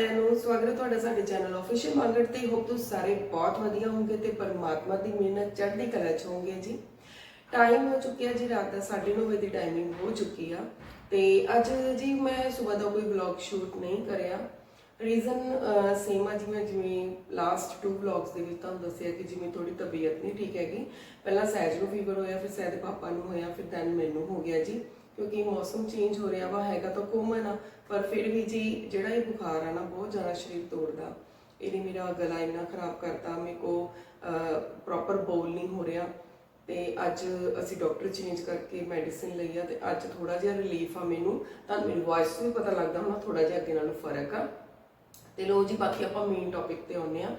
ਸਾਰਿਆਂ ਨੂੰ ਸਵਾਗਤ ਹੈ ਤੁਹਾਡਾ ਸਾਡੇ ਚੈਨਲ ਆਫੀਸ਼ੀਅਲ ਮਾਰਕੀਟ ਤੇ। ਹੋਪ ਤੁਸੀਂ ਸਾਰੇ ਬਹੁਤ ਵਧੀਆ ਹੋਵੋਗੇ ਤੇ ਪਰਮਾਤਮਾ ਦੀ ਮਿਹਨਤ ਚੜ੍ਹਦੀ ਕਲਾ ਚ ਹੋਵੋਗੇ ਜੀ। ਟਾਈਮ ਹੋ ਚੁੱਕਿਆ ਜੀ, ਰਾਤ ਦਾ 9:30 ਵਜੇ ਦੀ ਟਾਈਮਿੰਗ ਹੋ ਚੁੱਕੀ ਆ। ਤੇ ਅੱਜ ਜੀ ਮੈਂ ਸਵੇਰ ਦਾ ਕੋਈ ਵਲੌਗ ਸ਼ੂਟ ਨਹੀਂ ਕਰਿਆ। ਰੀਜ਼ਨ ਸੇਮ ਆ ਜਿਵੇਂ ਜਿਵੇਂ ਲਾਸਟ ਟੂ ਵਲੌਗਸ ਦੇ ਵਿੱਚ ਤੁਹਾਨੂੰ ਦੱਸਿਆ ਕਿ ਜਿਵੇਂ ਥੋੜੀ ਤਬੀਅਤ ਨਹੀਂ ਠੀਕ ਹੈਗੀ। ਪਹਿਲਾਂ ਸਹਿਜ ਨੂੰ ਫੀਵਰ ਹੋਇਆ, ਫਿਰ ਸਹਿਜ ਪਾਪਾ ਨੂੰ ਹੋਇਆ, ਫਿਰ ਦੈਨ ਮੈਨੂੰ ਹੋ ਗਿਆ ਜੀ। ਕਿਉਂਕਿ ਮੌਸਮ ਚੇਂਜ ਹੋ ਰਿਹਾ ਵਾ, ਹੈਗਾ ਤਾਂ ਕੋਮਨ ਆ ਪਰ ਫਿਰ ਵੀ ਜੀ, ਜਿਹੜਾ ਇਹ ਬੁਖਾਰ ਆ ਨਾ, ਬਹੁਤ ਜ਼ਿਆਦਾ ਸਰੀਰ ਤੋੜਦਾ। ਇਹਨੇ ਮੇਰਾ ਗਲਾ ਇੰਨਾ ਖਰਾਬ ਕਰਤਾ, ਮੇਰੇ ਕੋ ਪ੍ਰੋਪਰ ਬੋਲ ਨਹੀਂ ਹੋ ਰਿਹਾ। ਤੇ ਅੱਜ ਅਸੀਂ ਡਾਕਟਰ ਚੇਂਜ ਕਰਕੇ ਮੈਡੀਸਿਨ ਲਈ ਆ, ਤੇ ਅੱਜ ਥੋੜਾ ਜਿਹਾ ਰਿਲੀਫ ਆ ਮੈਨੂੰ। ਤੁਹਾਨੂੰ ਮੇਰੀ ਵਾਇਸ ਤੋਂ ਪਤਾ ਲੱਗਦਾ ਹੋਣਾ ਥੋੜਾ ਜਿਹਾ ਅੱਗੇ ਨਾਲੋਂ ਫ਼ਰਕ ਆ। ਤੇ ਲੋ ਜੀ, ਬਾਕੀ ਆਪਾਂ ਮੇਨ ਟੌਪਿਕ ਤੇ ਆਉਂਦੇ ਆ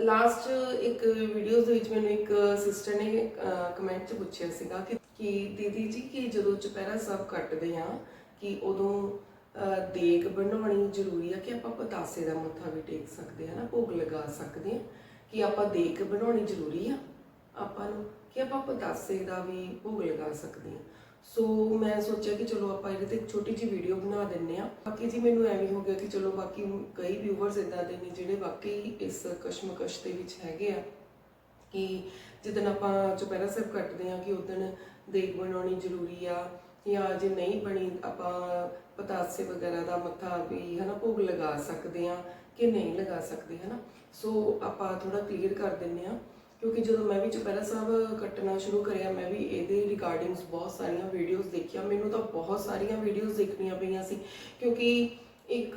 ਲਾਸਟ ਇੱਕ ਵੀਡੀਓਜ਼ ਦੇ ਵਿੱਚ ਮੈਨੂੰ ਇੱਕ ਸਿਸਟਰ ਨੇ ਕਮੈਂਟ 'ਚ ਪੁੱਛਿਆ ਸੀਗਾ ਕਿ ਕਿ ਦੀਦੀ ਜੀ, ਕਿ ਜਦੋਂ ਚੁਪਹਿਰਾ ਸਾਹਿਬ ਕੱਟਦੇ ਆ ਕਿ ਉਦੋਂ ਦੇਗ ਬਣਾਉਣੀ ਜ਼ਰੂਰੀ ਆ ਕਿ ਆਪਾਂ ਪਤਾਸੇ ਦਾ ਮੱਥਾ ਵੀ ਟੇਕ ਸਕਦੇ ਆ ਨਾ, ਭੋਗ ਲਗਾ ਸਕਦੇ ਆ, ਕਿ ਆਪਾਂ ਦੇਗ ਬਣਾਉਣੀ ਜ਼ਰੂਰੀ ਆ ਆਪਾਂ ਨੂੰ, ਕਿ ਆਪਾਂ ਪਤਾਸੇ ਦਾ ਵੀ ਭੋਗ ਲਗਾ ਸਕਦੇ ਆ। ਸੋ ਮੈਂ ਸੋਚਿਆ ਕਿ ਚਲੋ ਆਪਾਂ ਇਹਦੇ ਤੇ ਇੱਕ ਛੋਟੀ ਜਿਹੀ ਵੀਡੀਓ ਬਣਾ ਦਿੰਨੇ ਆ। ਬਾਕੀ ਜੀ ਮੈਨੂੰ ਐਵੇਂ ਹੋ ਗਿਆ ਕਿ ਚਲੋ ਬਾਕੀ ਕਈ ਵਿਊਵਰਸ ਇਦਾਂ ਦੇ ਨੇ ਜਿਹੜੇ ਵਾਕਈ ਇਸ ਕਸ਼ਮਕਸ਼ ਦੇ ਵਿੱਚ ਹੈਗੇ ਆ ਕਿ ਜਿੱਦਣ ਆਪਾਂ ਚੁਪਹਿਰਾ ਸਾਹਿਬ ਕੱਟਦੇ ਆ ਕਿ ਉਦੋਂ ਦੇਗ ਬਣਾਉਣੀ ਜ਼ਰੂਰੀ ਆ ਜਾਂ ਜੇ ਨਹੀਂ ਬਣੀ, ਆਪਾਂ ਪਤਾਸੇ ਵਗੈਰਾ ਦਾ ਮੱਥਾ ਵੀ, ਹਨਾ, ਭੋਗ ਲਗਾ ਸਕਦੇ ਆ ਕਿ ਨਹੀਂ ਲਗਾ ਸਕਦੇ, ਹਨਾ? ਸੋ ਆਪਾਂ ਥੋੜਾ ਕਲੀਅਰ ਕਰ ਦਿੰਨੇ ਆ ਕਿਉਂਕਿ ਜਦੋਂ ਮੈਂ ਵੀ ਚੁਪਹਿਰਾ ਸਾਹਿਬ ਕੱਟਣਾ ਸ਼ੁਰੂ ਕਰਿਆ, ਮੈਂ ਵੀ ਇਹਦੇ ਰਿਗਾਰਡਿੰਗਸ ਬਹੁਤ ਸਾਰੀਆਂ ਵੀਡੀਓਜ਼ ਦੇਖੀਆਂ। ਮੈਨੂੰ ਤਾਂ ਬਹੁਤ ਸਾਰੀਆਂ ਵੀਡੀਓਜ਼ ਦੇਖਣੀਆਂ ਪਈਆਂ ਸੀ, ਕਿਉਂਕਿ ਇੱਕ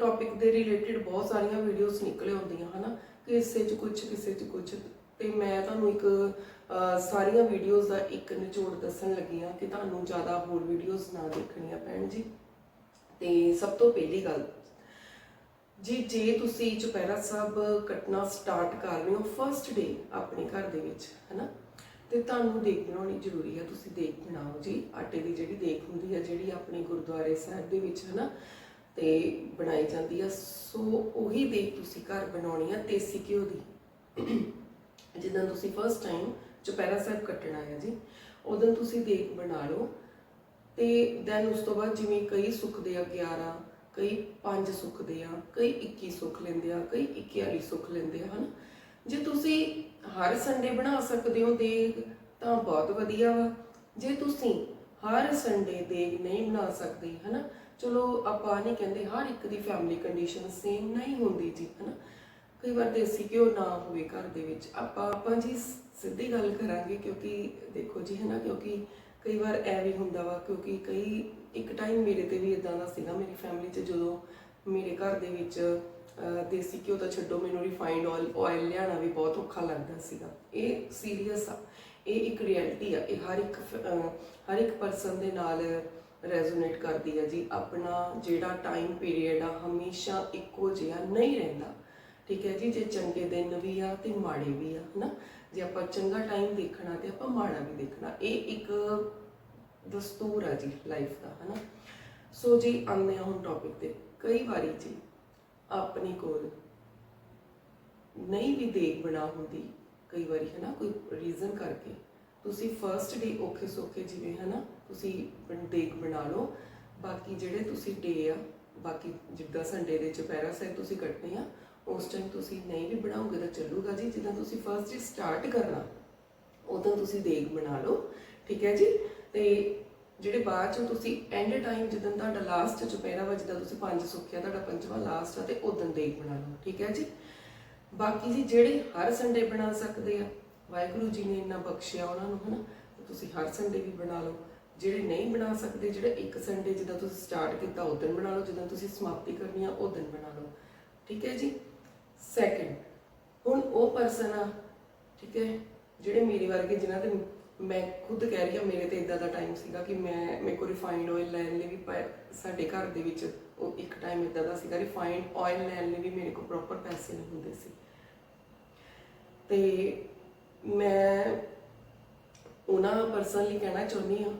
ਟੌਪਿਕ ਦੇ ਰਿਲੇਟਡ ਬਹੁਤ ਸਾਰੀਆਂ ਵੀਡੀਓਜ਼ ਨਿਕਲੇ ਹੁੰਦੀਆਂ, ਹਨਾ? ਕਿਸੇ 'ਚ ਕੁਝ ਕਿਸੇ 'ਚ ਕੁਝ ਤੇ ਮੈਂ ਤੁਹਾਨੂੰ ਇੱਕ ਸਾਰੀਆਂ ਵੀਡੀਓਜ਼ ਦਾ ਇੱਕ ਨਿਚੋੜ ਦੱਸਣ ਲੱਗੀ ਆ ਕਿ ਤੁਹਾਨੂੰ ਜ਼ਿਆਦਾ ਹੋਰ ਵੀਡੀਓਜ਼ ਨਾ ਦੇਖਣੀਆਂ ਪੈਣ ਜੀ। ਤੇ ਸਭ ਤੋਂ ਪਹਿਲੀ ਗੱਲ, ਜੀ, ਜੇ ਤੁਸੀਂ ਚੁਪਹਿਰਾ ਸਾਹਿਬ ਕੱਟਣਾ ਸਟਾਰਟ ਕਰ ਰਹੇ ਹੋ ਫਰਸਟ ਡੇ ਆਪਣੇ ਘਰ ਦੇ ਵਿੱਚ, ਹੈਨਾ? ਤੇ ਤੁਹਾਨੂੰ ਦੇਖ ਬਣਾਉਣੀ ਜ਼ਰੂਰੀ ਹੈ ਤੁਸੀਂ ਦੇਖ ਬਣਾਓ ਜੀ। ਆਟੇ ਦੀ ਜਿਹੜੀ ਦੇਖ ਹੁੰਦੀ ਹੈ ਜਿਹੜੀ ਆਪਣੇ ਗੁਰਦੁਆਰੇ ਸਾਹਿਬ ਦੇ ਵਿੱਚ, ਹੈਨਾ? ਤੇ ਬਣਾਈ ਜਾਂਦੀ ਆ। ਸੋ ਉਹੀ ਦੇਖ ਤੁਸੀਂ ਘਰ ਬਣਾਉਣੀ ਆ ਦੇਸੀ ਘਿਓ ਦੀ। ਜਿੱਦਾਂ ਤੁਸੀਂ ਫਰਸਟ ਟਾਈਮ ਚੁਪਹਿਰਾ ਸਾਹਿਬ ਕੱਟਣਾ ਹੈ ਜੀ। ਉਦੋਂ ਤੁਸੀਂ ਦੇਗ ਬਣਾ ਲਓ। ਤੇ ਦੈਨ ਉਸ ਤੋਂ ਬਾਅਦ ਜਿਵੇਂ ਕਈ ਸੁੱਖਦੇ ਆ 11 ਕਈ 5 ਸੁੱਖਦੇ ਆ, ਕਈ 21 ਸੁੱਖ ਲੈਂਦੇ ਆ, ਕਈ 21 ਸੁੱਖ ਲੈਂਦੇ ਆ, ਹਨ? ਜੇ ਤੁਸੀਂ ਹਰ ਸੰਡੇ ਬਣਾ ਸਕਦੇ ਹੋ ਦੇਗ, ਤਾਂ ਬਹੁਤ ਵਧੀਆ ਵਾ। ਜੇ ਤੁਸੀਂ ਹਰ ਸੰਡੇ ਦੇਗ ਨਹੀਂ ਬਣਾ ਸਕਦੇ, ਹਨਾ? ਚਲੋ, ਆਪਾਂ ਨਹੀਂ ਕਹਿੰਦੇ ਹਰ ਇੱਕ ਦੀ ਫੈਮਿਲੀ ਕੰਡੀਸ਼ਨ ਸੇਮ ਨਹੀਂ ਹੁੰਦੀ ਜੀ, ਹਨਾ? ਕਈ ਵਾਰ ਦੇਸੀ ਘਿਓ ਨਾ ਹੋਵੇ ਘਰ ਦੇ ਵਿੱਚ। ਆਪਾਂ ਆਪਾਂ ਜੀ ਸਿੱਧੀ ਗੱਲ ਕਰਾਂਗੇ ਕਿਉਂਕਿ ਦੇਖੋ ਜੀ, ਹੈ ਨਾ, ਕਿਉਂਕਿ ਕਈ ਵਾਰ ਐ ਵੀ ਹੁੰਦਾ ਵਾ ਕਿਉਂਕਿ ਕਈ, ਇੱਕ ਟਾਈਮ ਮੇਰੇ ਤੇ ਵੀ ਇਦਾਂ ਦਾ ਸੀਗਾ, ਮੇਰੀ ਫੈਮਿਲੀ 'ਚ ਜਦੋਂ ਮੇਰੇ ਘਰ ਦੇ ਵਿੱਚ ਦੇਸੀ ਘਿਓ ਤਾਂ ਛੱਡੋ, ਮੈਨੂੰ ਰਿਫਾਈਨਡ ਆਇਲ ਆਇਲ ਲਿਆਣਾ ਵੀ ਬਹੁਤ ਔਖਾ ਲੱਗਦਾ ਸੀਗਾ। ਇਹ ਸੀਰੀਅਸ ਆ। ਇਹ ਇੱਕ ਰਿਐਲਿਟੀ ਆ। ਇਹ ਹਰ ਇੱਕ ਫ- ਹਰ ਇੱਕ ਪਰਸਨ ਦੇ ਨਾਲ ਰੈਜ਼ੋਨੇਟ ਕਰਦੀ ਆ ਜੀ। ਆਪਣਾ ਜਿਹੜਾ ਟਾਈਮ ਪੀਰੀਅਡ ਆ, ਹਮੇਸ਼ਾ ਇੱਕੋ ਜਿਹਾ ਨਹੀਂ ਰਹਿੰਦਾ। ਠੀਕ ਹੈ ਜੀ, ਜੇ ਚੰਗੇ ਦਿਨ ਵੀ ਆ ਤੇ ਮਾੜੇ ਵੀ ਆ, ਹਨਾ? ਜੇ ਆਪਾਂ ਚੰਗਾ ਟਾਈਮ ਦੇਖਣਾ ਤੇ ਆਪਾਂ ਮਾੜਾ ਵੀ ਦੇਖਣਾ। ਇਹ ਇੱਕ ਦਸਤੂਰ ਆ ਜੀ ਲਾਈਫ ਦਾ, ਹਨਾ? ਸੋ ਜੀ, ਆਉਂਦੇ ਹਾਂ ਹੁਣ ਟੌਪਿਕ ਤੇ। ਕਈ ਵਾਰੀ ਜੀ, ਆਪਣੀ ਕੋਲ ਨਹੀਂ ਵੀ ਦੇਖ ਬਣਾ ਹੁੰਦੀ, ਕਈ ਵਾਰੀ, ਹਨਾ? ਕੋਈ ਰੀਜ਼ਨ ਕਰਕੇ। ਤੁਸੀਂ ਫਰਸਟ ਡੇ ਔਖੇ ਸੋਖੇ ਜਿਵੇਂ, ਹਨਾ? ਤੁਸੀਂ ਦੇਖ ਬਣਾ ਲਓ। ਬਾਕੀ ਜਿਹੜੇ ਤੁਸੀਂ ਡੇ ਆ, ਬਾਕੀ ਜਿੱਦਾਂ ਸੰਡੇ ਦੇ ਚੁਪਹਿਰਾ ਸਾਹਿਬ ਤੁਸੀਂ ਕੱਟਨੇ ਆ ਉਸ ਟਾਈਮ ਤੁਸੀਂ ਨਹੀਂ ਵੀ ਬਣਾਓਗੇ ਤਾਂ ਚੱਲੂਗਾ ਜੀ। ਜਿੱਦਾਂ ਤੁਸੀਂ ਫਰਸਟ ਡੇ ਸਟਾਰਟ ਕਰਨਾ ਉਦੋਂ ਤੁਸੀਂ ਦੇਗ ਬਣਾ ਲਓ, ਠੀਕ ਹੈ ਜੀ? ਤੇ ਜਿਹੜੇ ਬਾਅਦ ਚੋਂ ਤੁਸੀਂ ਐਂਡ ਟਾਈਮ ਜਦੋਂ ਤੁਹਾਡਾ ਲਾਸਟ ਚੁਪਹਿਰਾ ਵਾ, ਜਿੱਦਾਂ ਤੁਸੀਂ ਪੰਜ ਸੁੱਖਿਆ, ਤੁਹਾਡਾ ਪੰਜਵਾਂ ਲਾਸਟ ਆ, ਤੇ ਉਦੋਂ ਦੇਗ ਬਣਾ ਲਓ, ਠੀਕ ਹੈ ਜੀ? ਬਾਕੀ ਜੀ ਜਿਹੜੇ ਹਰ ਸੰਡੇ ਬਣਾ ਸਕਦੇ ਆ, ਵਾਹਿਗੁਰੂ ਜੀ ਨੇ ਇੰਨਾ ਬਖਸ਼ਿਆ ਉਹਨਾਂ ਨੂੰ, ਹਨਾ? ਤੁਸੀਂ ਹਰ ਸੰਡੇ ਵੀ ਬਣਾ ਲਓ। ਜਿਹੜੇ ਨਹੀਂ ਬਣਾ ਸਕਦੇ, ਜਿਹੜੇ ਇੱਕ ਸੰਡੇ ਜਿੱਦਾਂ ਤੁਸੀਂ ਸਟਾਰਟ ਕੀਤਾ ਉਦੋਂ ਬਣਾ ਲਓ। ਜਦੋਂ ਤੁਸੀਂ ਸਮਾਪਤੀ ਕਰਨੀ ਆ ਉਦੋਂ ਬਣਾ ਲਓ। ਠੀਕ ਹੈ ਜੀ? ਸੈਕਿੰਡ ਹੁਣ ਉਹ ਪਰਸਨ ਆ, ਠੀਕ ਹੈ, ਜਿਹੜੇ ਮੇਰੇ ਵਰਗੇ ਜਿਨ੍ਹਾਂ ਦੇ ਮੈਂ ਖੁਦ ਕਹਿ ਰਹੀ ਹਾਂ, ਮੇਰੇ ਤੇ ਇਦਾਂ ਦਾ ਟਾਈਮ ਸੀਗਾ ਕਿ ਮੈਂ, ਮੇਰੇ ਕੋਲ ਰਿਫਾਈਨਡ ਆਇਲ ਲੈਣ ਲਈ ਵੀ ਪੈ- ਸਾਡੇ ਘਰ ਦੇ ਵਿੱਚ ਉਹ ਇੱਕ ਟਾਈਮ ਇਦਾਂ ਦਾ ਸੀਗਾ ਰਿਫਾਈਨਡ ਆਇਲ ਲੈਣ ਲਈ ਵੀ ਮੇਰੇ ਕੋਲ ਪ੍ਰੋਪਰ ਪੈਸੇ ਨਹੀਂ ਹੁੰਦੇ ਸੀ। ਤੇ ਮੈਂ ਉਹਨਾਂ ਪਰਸਨ ਲਈ ਕਹਿਣਾ ਚਾਹੁੰਦੀ ਹਾਂ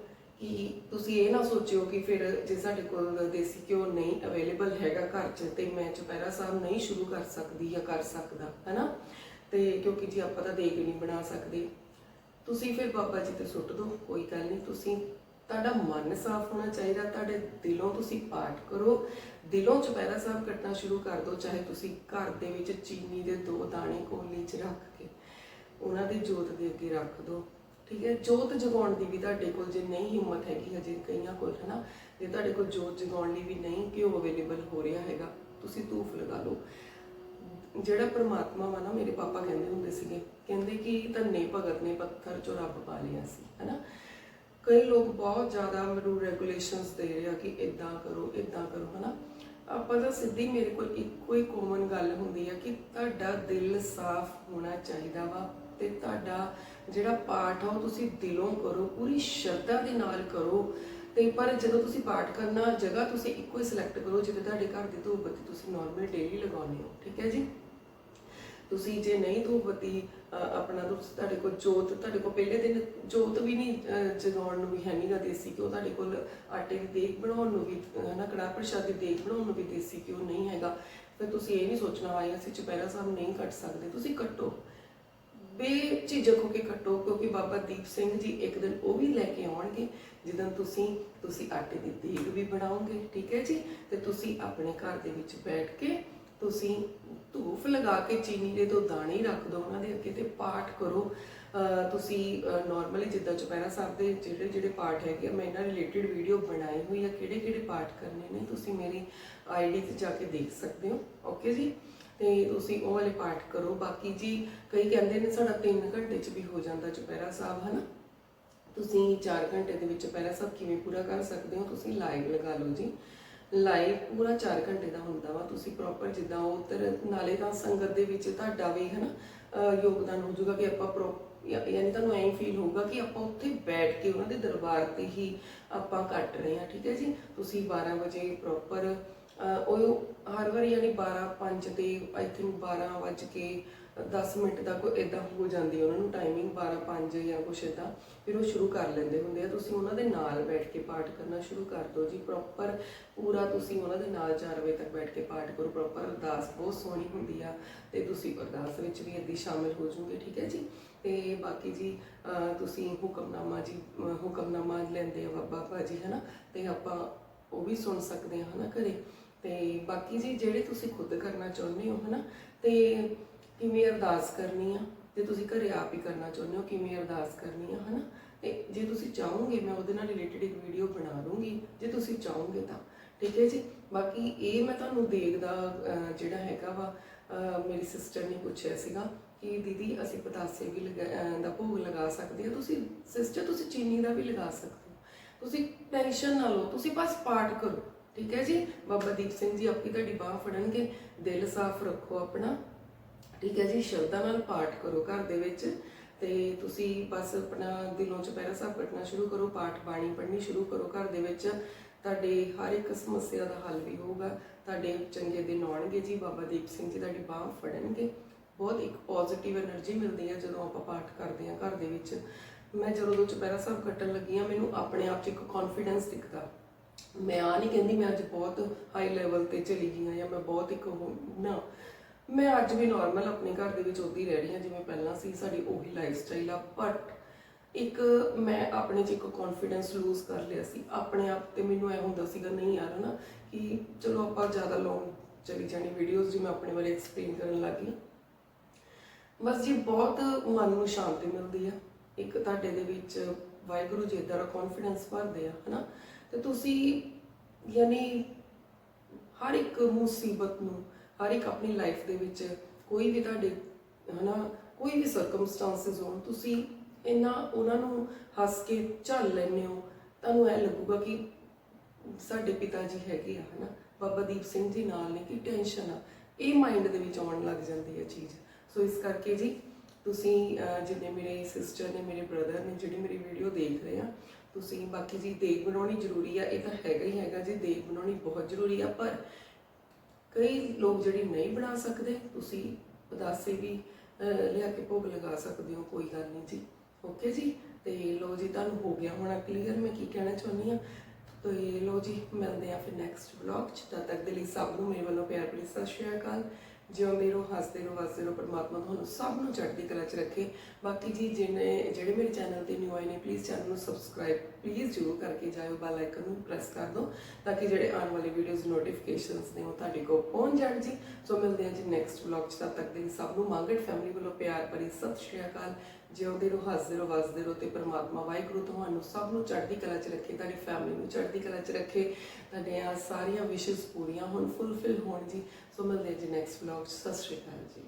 ਕਿ ਤੁਸੀਂ ਇਹ ਨਾ ਸੋਚਿਓ ਕਿ ਫਿਰ ਜੇ ਸਾਡੇ ਕੋਲ ਦੇਸੀ ਘਿਓ ਨਹੀਂ ਅਵੇਲੇਬਲ ਹੈਗਾ ਘਰ 'ਚ, ਤੇ ਮੈਂ ਚੁਪਹਿਰਾ ਸਾਹਿਬ ਨਹੀਂ ਸ਼ੁਰੂ ਕਰ ਸਕਦੀ ਜਾਂ ਕਰ ਸਕਦਾ, ਹੈਨਾ? ਤੇ ਕਿਉਂਕਿ ਜੀ ਆਪਾਂ ਤਾਂ ਦੇਗ ਨਹੀਂ ਬਣਾ ਸਕਦੇ। ਤੁਸੀਂ ਫਿਰ ਬਾਬਾ ਜੀ ਤੇ ਸੁੱਟ ਦਿਓ ਕੋਈ ਗੱਲ ਨਹੀਂ। ਤੁਸੀਂ, ਤੁਹਾਡਾ ਮਨ ਸਾਫ਼ ਹੋਣਾ ਚਾਹੀਦਾ, ਤੁਹਾਡੇ ਦਿਲੋਂ ਤੁਸੀਂ ਪਾਠ ਕਰੋ। ਦਿਲੋਂ ਚੁਪਹਿਰਾ ਸਾਹਿਬ ਕੱਟਣਾ ਸ਼ੁਰੂ ਕਰ ਦਿਓ ਚਾਹੇ ਤੁਸੀਂ ਘਰ ਦੇ ਵਿੱਚ ਚੀਨੀ ਦੇ ਦੋ ਦਾਣੇ ਕੋਲੇ 'ਚ ਰੱਖ ਕੇ, ਉਹਨਾਂ ਦੀ ਜੋਤ ਦੇ ਅੱਗੇ ਰੱਖ ਦਿਓ ਠੀਕ ਹੈ? ਜੋਤ ਜਗਾਉਣ ਦੀ ਵੀ ਤੁਹਾਡੇ ਕੋਲ ਜੇ ਨਹੀਂ ਹਿੰਮਤ ਹੈਗੀ, ਹਜੇ ਕਈਆਂ ਕੋਲ, ਹਨਾ? ਜੇ ਤੁਹਾਡੇ ਕੋਲ ਜੋਤ ਜਗਾਉਣ ਲਈ ਵੀ ਨਹੀਂ ਘਿਓ ਅਵੇਲੇਬਲ ਹੋ ਰਿਹਾ ਹੈਗਾ, ਤੁਸੀਂ ਧੂਫ ਲਗਾ ਲਓ। ਜਿਹੜਾ ਪ੍ਰਮਾਤਮਾ ਵਾ ਨਾ, ਮੇਰੇ ਪਾਪਾ ਕਹਿੰਦੇ ਹੁੰਦੇ ਸੀਗੇ, ਕਹਿੰਦੇ ਕਿ ਧੰਨੇ ਭਗਤ ਨੇ ਪੱਥਰ ਚੋਂ ਰੱਬ ਪਾ ਲਿਆ ਸੀ, ਹਨਾ? ਕਈ ਲੋਕ ਬਹੁਤ ਜ਼ਿਆਦਾ ਮੈਨੂੰ ਰੈਗੂਲੇਸ਼ਨਸ ਦੇ ਰਹੇ ਆ ਕਿ ਇਦਾਂ ਕਰੋ ਇਦਾਂ ਕਰੋ, ਹਨਾ? ਆਪਾਂ ਤਾਂ ਸਿੱਧੀ ਮੇਰੇ ਕੋਲ ਇੱਕੋ ਹੀ ਕੋਮਨ ਗੱਲ ਹੁੰਦੀ ਹੈ ਕਿ ਤੁਹਾਡਾ ਦਿਲ ਸਾਫ਼ ਹੋਣਾ ਚਾਹੀਦਾ ਵਾ ਤੇ ਤੁਹਾਡਾ ਜਿਹੜਾ ਪਾਠ ਆ ਉਹ ਤੁਸੀਂ ਦਿਲੋਂ ਕਰੋ, ਪੂਰੀ ਸ਼ਰਧਾ ਦੇ ਨਾਲ ਕਰੋ। ਤੇ ਪਰ ਜਦੋਂ ਤੁਸੀਂ ਪਾਠ ਕਰਨਾ, ਜਗ੍ਹਾ ਤੁਸੀਂ ਇੱਕੋ ਹੀ ਸਿਲੈਕਟ ਕਰੋ ਜਿੱਥੇ ਤੁਹਾਡੇ ਘਰ ਦੀ ਧੂਪ ਬੱਤੀ ਤੁਸੀਂ ਨਾਰਮਲ ਡੇਲੀ ਲਗਾਉਂਦੇ ਹੋ, ਠੀਕ ਹੈ ਜੀ? ਤੁਸੀਂ ਜੇ ਨਹੀਂ ਧੂਪ ਆਪਣਾ ਤੁਸੀਂ ਤੁਹਾਡੇ ਕੋਲ ਜੋਤ, ਤੁਹਾਡੇ ਕੋਲ ਪਹਿਲੇ ਦਿਨ ਜੋਤ ਵੀ ਨਹੀਂ ਜਗਾਉਣ ਨੂੰ ਵੀ ਹੈ ਨਹੀਂਗਾ ਦੇਸੀ ਘਿਓ, ਤੁਹਾਡੇ ਕੋਲ ਆਟੇ ਦੀ ਦੇਖ ਬਣਾਉਣ ਨੂੰ ਵੀ, ਹਨਾ, ਕੜਾਹ ਪ੍ਰਸ਼ਾਦ ਦੀ ਦੇਗ ਬਣਾਉਣ ਨੂੰ ਵੀ ਦੇਸੀ ਘਿਓ ਨਹੀਂ ਹੈਗਾ। ਫਿਰ ਤੁਸੀਂ ਇਹ ਨਹੀਂ ਸੋਚਣਾ ਆਇਆ ਅਸੀਂ ਚੁਪਹਿਰਾ ਸਾਹਿਬ ਨਹੀਂ ਕੱਟ ਸਕਦੇ, ਤੁਸੀਂ ਕੱਟੋ। ਬੇਝਿਜਕ ਹੋ ਕੇ ਕੱਟੋ ਕਿਉਂਕਿ ਬਾਬਾ ਦੀਪ ਸਿੰਘ ਜੀ ਇੱਕ ਦਿਨ ਉਹ ਵੀ ਲੈ ਕੇ ਆਉਣਗੇ ਜਦੋਂ ਤੁਸੀਂ ਤੁਸੀਂ ਆਟੇ ਦੀ ਦੇਗ ਵੀ ਬਣਾਓਗੇ ਠੀਕ ਹੈ ਜੀ? ਤੇ ਤੁਸੀਂ ਆਪਣੇ ਘਰ ਦੇ ਵਿੱਚ ਬੈਠ ਕੇ ਤੁਸੀਂ ਧੂਫ ਲਗਾ ਕੇ ਚੀਨੀ ਦੇ ਦੋ ਦਾਣੇ ਰੱਖ ਦਿਓ ਉਹਨਾਂ ਦੇ ਅੱਗੇ ਤੇ ਪਾਠ ਕਰੋ। ਤੁਸੀਂ ਨਾਰਮਲੀ ਜਿੱਦਾਂ ਚੁਪਹਿਰਾ ਸਾਹਿਬ ਦੇ ਜਿਹੜੇ ਜਿਹੜੇ ਪਾਠ ਹੈਗੇ ਆ, ਮੈਂ ਇਹਨਾਂ ਰਿਲੇਟਡ ਵੀਡੀਓ ਬਣਾਈ ਹੋਈ ਆ ਕਿਹੜੇ ਕਿਹੜੇ ਪਾਠ ਕਰਨੇ ਨੇ ਤੁਸੀਂ ਮੇਰੀ ਆਈਡੀ ਤੇ ਜਾ ਕੇ ਦੇਖ ਸਕਦੇ ਹੋ। ਓਕੇ ਜੀ? ਤੇ ਤੁਸੀਂ ਉਹ ਵਾਲੇ ਪਾਠ ਕਰੋ। ਬਾਕੀ ਜੀ ਕਈ ਕਹਿੰਦੇ ਨੇ ਸਾਡਾ 3 ਘੰਟੇ ਚ ਵੀ ਹੋ ਜਾਂਦਾ ਚੁਪਹਿਰਾ ਸਾਹਿਬ, ਹਨਾ? ਤੁਸੀਂ 4 ਘੰਟੇ ਦੇ ਵਿੱਚ ਚੁਪਹਿਰਾ ਸਾਹਿਬ ਕਿਵੇਂ ਪੂਰਾ ਕਰ ਸਕਦੇ ਹੋ? ਤੁਸੀਂ ਲਾਈਵ ਲਗਾ ਲਓ ਜੀ। ਲਾਈਵ ਪੂਰਾ 4 ਘੰਟੇ ਦਾ ਹੁੰਦਾ ਵਾ। ਤੁਸੀਂ ਪ੍ਰੋਪਰ ਜਿੱਦਾਂ ਉਧਰ ਨਾਲੇ ਤਾਂ ਸੰਗਤ ਦੇ ਵਿੱਚ ਤੁਹਾਡਾ ਵੀ, ਹਨਾ ਯੋਗਦਾਨ ਹੋ ਜਾਊਗਾ ਕਿ ਆਪਾਂ ਪ੍ਰੋ ਯਾਨੀ ਤੁਹਾਨੂੰ ਐਂ ਫੀਲ ਹੋਊਗਾ ਕਿ ਆਪਾਂ ਉੱਥੇ ਬੈਠ ਕੇ ਉਹਨਾਂ ਦੇ ਦਰਬਾਰ ਤੇ ਹੀ ਆਪਾਂ ਕੱਟ ਰਹੇ ਹਾਂ, ਠੀਕ ਹੈ ਜੀ? ਤੁਸੀਂ 12 ਵਜੇ ਪ੍ਰੋਪਰ ਉਹ ਹਰ ਵਾਰੀ ਯਾਨੀ 12 5 ਤੇ ਆਈ ਥਿੰਕ 12 ਵੱਜ ਕੇ 10 ਮਿੰਟ ਤੱਕ ਇਦਾਂ ਹੋ ਜਾਂਦੀ ਉਹਨਾਂ ਨੂੰ ਟਾਈਮਿੰਗ 12 5 ਜਾਂ ਕੁਛ ਇਦਾਂ ਫਿਰ ਉਹ ਸ਼ੁਰੂ ਕਰ ਲੈਂਦੇ ਹੁੰਦੇ ਆ। ਤੁਸੀਂ ਉਹਨਾਂ ਦੇ ਨਾਲ ਬੈਠ ਕੇ ਪਾਠ ਕਰਨਾ ਸ਼ੁਰੂ ਕਰ ਦਿਓ ਜੀ। ਪ੍ਰੋਪਰ ਪੂਰਾ ਤੁਸੀਂ ਉਹਨਾਂ ਦੇ ਨਾਲ 4 ਵਜੇ ਤੱਕ ਬੈਠ ਕੇ ਪਾਠ ਕਰੋ। ਪ੍ਰੋਪਰ ਅਰਦਾਸ ਬਹੁਤ ਸੋਹਣੀ ਹੁੰਦੀ ਆ ਤੇ ਤੁਸੀਂ ਅਰਦਾਸ ਵਿੱਚ ਵੀ ਇੱਦੀ ਸ਼ਾਮਿਲ ਹੋ ਜਾਓਗੇ, ਠੀਕ ਹੈ ਜੀ? ਤੇ ਬਾਕੀ ਜੀ ਤੁਸੀਂ ਹੁਕਮਨਾਮਾ ਜੀ, ਹੁਕਮਨਾਮਾ ਲੈਂਦੇ ਆ ਬਾਬਾ ਜੀ ਹਨਾ? ਤੇ ਆਪਾਂ ਉਹ ਵੀ ਸੁਣ ਸਕਦੇ ਹਾਂ, ਹਨਾ, ਘਰੇ? ਤੇ ਬਾਕੀ ਜੀ ਜਿਹੜੇ ਤੁਸੀਂ ਖੁਦ ਕਰਨਾ ਚਾਹੁੰਦੇ ਹੋ ਹਨਾ ਤੇ ਕਿਵੇਂ ਅਰਦਾਸ ਕਰਨੀ ਆ? ਤੇ ਤੁਸੀਂ ਘਰੇ ਆਪ ਹੀ ਕਰਨਾ ਚਾਹੁੰਦੇ ਹੋ ਕਿਵੇਂ ਅਰਦਾਸ ਕਰਨੀ ਆ ਹਨਾ? ਤੇ ਜੇ ਤੁਸੀਂ ਚਾਹੋਗੇ ਮੈਂ ਉਹਦੇ ਨਾਲ ਰਿਲੇਟਡ ਇੱਕ ਵੀਡੀਓ ਬਣਾ ਦੂੰਗੀ ਜੇ ਤੁਸੀਂ ਚਾਹੋਗੇ ਤਾਂ। ਠੀਕ ਹੈ ਜੀ? ਬਾਕੀ ਇਹ ਮੈਂ ਤੁਹਾਨੂੰ ਦੇਖਦਾ ਅਹ, ਜਿਹੜਾ ਹੈਗਾ ਵਾ ਮੇਰੀ ਸਿਸਟਰ ਨੇ ਪੁੱਛਿਆ ਸੀਗਾ ਕਿ ਦੀਦੀ ਅਸੀਂ ਪਤਾਸੇ ਵੀ ਲਗਾ ਦਾ ਭੋਗ ਲਗਾ ਸਕਦੇ ਹਾਂ। ਤੁਸੀਂ ਸਿਸਟਰ ਤੁਸੀਂ ਚੀਨੀ ਦਾ ਵੀ ਲਗਾ ਸਕਦੇ ਹੋ। ਤੁਸੀਂ ਟੈਨਸ਼ਨ ਨਾ ਲਓ ਤੁਸੀਂ ਬਸ ਪਾਠ ਕਰੋ। ਠੀਕ ਹੈ ਜੀ? ਬਾਬਾ ਦੀਪ ਸਿੰਘ ਜੀ ਆਪੀ ਤੁਹਾਡੀ ਬਾਹ ਫੜਨਗੇ। ਦਿਲ ਸਾਫ਼ ਰੱਖੋ ਆਪਣਾ। ਠੀਕ ਹੈ ਜੀ? ਸ਼ਰਧਾ ਨਾਲ ਪਾਠ ਕਰੋ ਘਰ ਦੇ ਵਿੱਚ। ਤੇ ਤੁਸੀਂ ਬਸ ਆਪਣਾ ਦਿਲੋਂ ਚਪੈਰਾ ਸਾਹਿਬ ਕੱਟਣਾ ਸ਼ੁਰੂ ਕਰੋ। ਪਾਠ ਬਾਣੀ ਪੜ੍ਹਨੀ ਸ਼ੁਰੂ ਕਰੋ ਘਰ ਦੇ ਵਿੱਚ। ਤੁਹਾਡੇ ਹਰ ਇੱਕ ਸਮੱਸਿਆ ਦਾ ਹੱਲ ਵੀ ਹੋਊਗਾ। ਤੁਹਾਡੇ ਚੰਗੇ ਦਿਨ ਆਉਣਗੇ ਜੀ। ਬਾਬਾ ਦੀਪ ਸਿੰਘ ਜੀ ਤੁਹਾਡੀ ਬਾਹ ਫੜਨਗੇ। ਬਹੁਤ ਇੱਕ ਪੋਜ਼ਿਟਿਵ એનર્ਜੀ ਮਿਲਦੀ ਹੈ ਜਦੋਂ ਆਪਾਂ ਪਾਠ ਕਰਦੇ ਹਾਂ ਘਰ ਦੇ ਵਿੱਚ। ਮੈਂ ਜਦੋਂ ਚਪੈਰਾ ਸਾਹਿਬ ਕੱਟਣ ਲੱਗੀ ਆ ਮੈਨੂੰ ਆਪਣੇ ਆਪ 'ਚ ਇੱਕ ਕੌਨਫੀਡੈਂਸ ਦਿਖਦਾ। ਮੈਂ ਆ ਨਹੀਂ ਕਹਿੰਦੀ ਮੈਂ ਅੱਜ ਬਹੁਤ ਹਾਈ ਲੈਵਲ ਤੇ ਚਲੀ ਗਈ ਹਾਂ ਜਾਂ ਮੈਂ ਬਹੁਤ ਇੱਕ ਉਹ- ਨਾ, ਮੈਂ ਅੱਜ ਵੀ ਨਾਰਮਲ ਆਪਣੇ ਘਰ ਦੇ ਵਿੱਚ ਉਦੀ ਰਹਿ ਰਹੀ ਹਾਂ, ਜਿਵੇਂ ਪਹਿਲਾਂ ਸੀ ਸਾਡੀ ਉਹੀ ਲਾਈਫ ਸਟਾਈਲ ਆ ਬਟ ਇੱਕ ਮੈਂ ਆਪਣੇ 'ਚ ਇੱਕ ਕੌਨਫੀਡੈਂਸ ਲੂਜ਼ ਕਰ ਲਿਆ ਸੀ, ਆਪਣੇ ਆਪ ਤੇ ਮੈਨੂੰ ਐ ਹੁੰਦਾ ਸੀਗਾ, ਨਹੀਂ ਯਾਰ ਨਾ ਕਿ ਚਲੋ ਆਪਾਂ ਜ਼ਿਆਦਾ ਲੌਂਗ ਚਲੀ ਜਾਣੀ ਵੀਡੀਓਜ਼ ਜਿਵੇਂ ਆਪਣੇ ਬਾਰੇ ਐਕਸਪਲੇਨ ਕਰਨ ਲੱਗੀ ਬਸ ਜੀ ਬਹੁਤ ਮਨ ਨੂੰ ਸ਼ਾਂਤੀ ਮਿਲਦੀ ਆ, ਇੱਕ ਤੁਹਾਡੇ ਦੇ ਵਿੱਚ ਵਾਹਿਗੁਰੂ ਜੀ ਦਾ ਕੌਨਫੀਡੈਂਸ ਭਰਦੇ ਆ, ਹਨਾ। ਤੇ ਤੁਸੀਂ ਯਾਨੀ ਹਰ ਇੱਕ ਮੁਸੀਬਤ ਨੂੰ, ਹਰ ਇੱਕ ਆਪਣੀ ਲਾਈਫ ਦੇ ਵਿੱਚ ਕੋਈ ਵੀ ਤੁਹਾਡੇ, ਹਨਾ, ਕੋਈ ਵੀ ਸਰਕਮਸਟੈਂਸਸ ਹੋਣ, ਤੁਸੀਂ ਇਹਨਾਂ ਉਹਨਾਂ ਨੂੰ ਹੱਸ ਕੇ ਝੱਲ ਲੈਂਦੇ ਹੋ, ਤੁਹਾਨੂੰ ਐ ਲੱਗੂਗਾ ਕਿ ਸਾਡੇ ਪਿਤਾ ਜੀ ਹੈਗੇ ਆ, ਹਨਾ। ਬਾਬਾ ਦੀਪ ਸਿੰਘ ਜੀ ਨਾਲ ਨੇ, ਕਿ ਟੈਨਸ਼ਨ ਆ। ਇਹ ਮਾਈਂਡ ਦੇ ਵਿੱਚ ਆਉਣ ਲੱਗ ਜਾਂਦੀ ਹੈ ਚੀਜ਼। ਸੋ ਇਸ ਕਰਕੇ ਜੀ, ਤੁਸੀਂ ਜਿੰਨੇ ਮੇਰੇ ਸਿਸਟਰ ਨੇ, ਮੇਰੇ ਬ੍ਰਦਰ ਨੇ, ਜਿਹੜੀ ਮੇਰੀ ਵੀਡੀਓ ਦੇਖ ਰਹੇ ਆ ਤੁਸੀਂ ਬਾਕੀ ਜੀ ਦੇਗ ਬਣਾਉਣੀ ਜ਼ਰੂਰੀ ਆ ਇਹ ਤਾਂ ਹੈਗਾ ਹੀ ਹੈਗਾ ਜੀ ਦੇਗ ਬਣਾਉਣੀ ਬਹੁਤ ਜ਼ਰੂਰੀ ਆ ਪਰ ਕਈ ਲੋਕ ਜਿਹੜੇ ਨਹੀਂ ਬਣਾ ਸਕਦੇ ਤੁਸੀਂ ਉਦਾਸੇ ਵੀ ਅਹ, ਲਿਆ ਕੇ ਭੋਗ ਲਗਾ ਸਕਦੇ ਹੋ ਕੋਈ ਗੱਲ ਨਹੀਂ ਜੀ। ਓਕੇ ਜੀ? ਤੇ ਲੋ ਜੀ ਤੁਹਾਨੂੰ ਹੋ ਗਿਆ ਹੋਣਾ ਕਲੀਅਰ ਮੈਂ ਕੀ ਕਹਿਣਾ ਚਾਹੁੰਦੀ ਆ ਤੇ ਲੋ ਜੀ ਮਿਲਦੇ ਆ ਫਿਰ ਨੈਕਸਟ ਵਲੌਗ ਚ। ਤਦ ਤੱਕ ਦੇ ਲਈ ਸਭ ਨੂੰ ਮੇਰੇ ਵੱਲੋਂ ਪਿਆਰ ਭਰੀ ਸਤਿ ਸ਼੍ਰੀ ਅਕਾਲ। ਜਿਉਂਦੇ ਰਹੋ, ਹੱਸਦੇ ਰਹੋ ਵਸਦੇ ਰਹੋ, ਪਰਮਾਤਮਾ ਤੁਹਾਨੂੰ ਸਭ ਨੂੰ ਚੜ੍ਹਦੀ ਕਲਾ 'ਚ ਰੱਖੇ। ਬਾਕੀ ਜੀ ਜਿਹਨੇ ਜਿਹੜੇ ਮੇਰੇ ਚੈਨਲ ਤੇ ਨਿਊ ਆਏ ਨੇ ਪਲੀਜ਼ ਚੈਨਲ ਨੂੰ ਸਬਸਕ੍ਰਾਈਬ ਪਲੀਜ਼ ਜ਼ਰੂਰ ਕਰਕੇ ਜਾਇਓ ਬੈਲ ਆਈਕਨ ਨੂੰ ਪ੍ਰੈਸ ਕਰ ਦਿਓ, ਤਾਂ ਕਿ ਜਿਹੜੇ ਆਉਣ ਵਾਲੇ ਵੀਡੀਓਜ਼ ਨੋਟੀਫਿਕੇਸ਼ਨਸ ਨੇ, ਉਹ ਤੁਹਾਡੇ ਕੋਲ ਪਹੁੰਚ ਜਾਣ ਜੀ। ਸੋ ਮਿਲਦੇ ਹਾਂ ਜੀ ਨੈਕਸਟ ਵਲੌਗ 'ਚ, ਤਦ ਤੱਕ ਦੇ ਸਭ ਨੂੰ ਮੰਗੜ ਫੈਮਿਲੀ ਵੱਲੋਂ ਪਿਆਰ ਭਰੀ ਸਤਿ ਸ਼੍ਰੀ ਅਕਾਲ। ਜਿਉਂਦੇ ਰਹੋ ਹੱਸਦੇ ਰਹੋ ਵਸਦੇ ਰਹੋ ਤੇ ਪਰਮਾਤਮਾ ਵਾਹਿਗੁਰੂ ਤੁਹਾਨੂੰ ਸਭ ਨੂੰ ਚੜ੍ਹਦੀ ਕਲਾ 'ਚ ਰੱਖੇ, ਤੁਹਾਡੀ ਫੈਮਿਲੀ ਨੂੰ ਚੜ੍ਹਦੀ ਕਲਾ 'ਚ ਰੱਖੇ ਤੁਹਾਡੀਆਂ ਸਾਰੀਆਂ ਵਿਸ਼ੇਸ ਪੂਰੀਆਂ ਹੋਣ ਫੁੱਲਫਿਲ ਹੋਣ ਜੀ। ਸੋ ਮਿਲਦੇ ਜੀ ਨੈਕਸਟ ਵਲੌਗ 'ਚ। ਸਤਿ ਸ਼੍ਰੀ ਅਕਾਲ ਜੀ।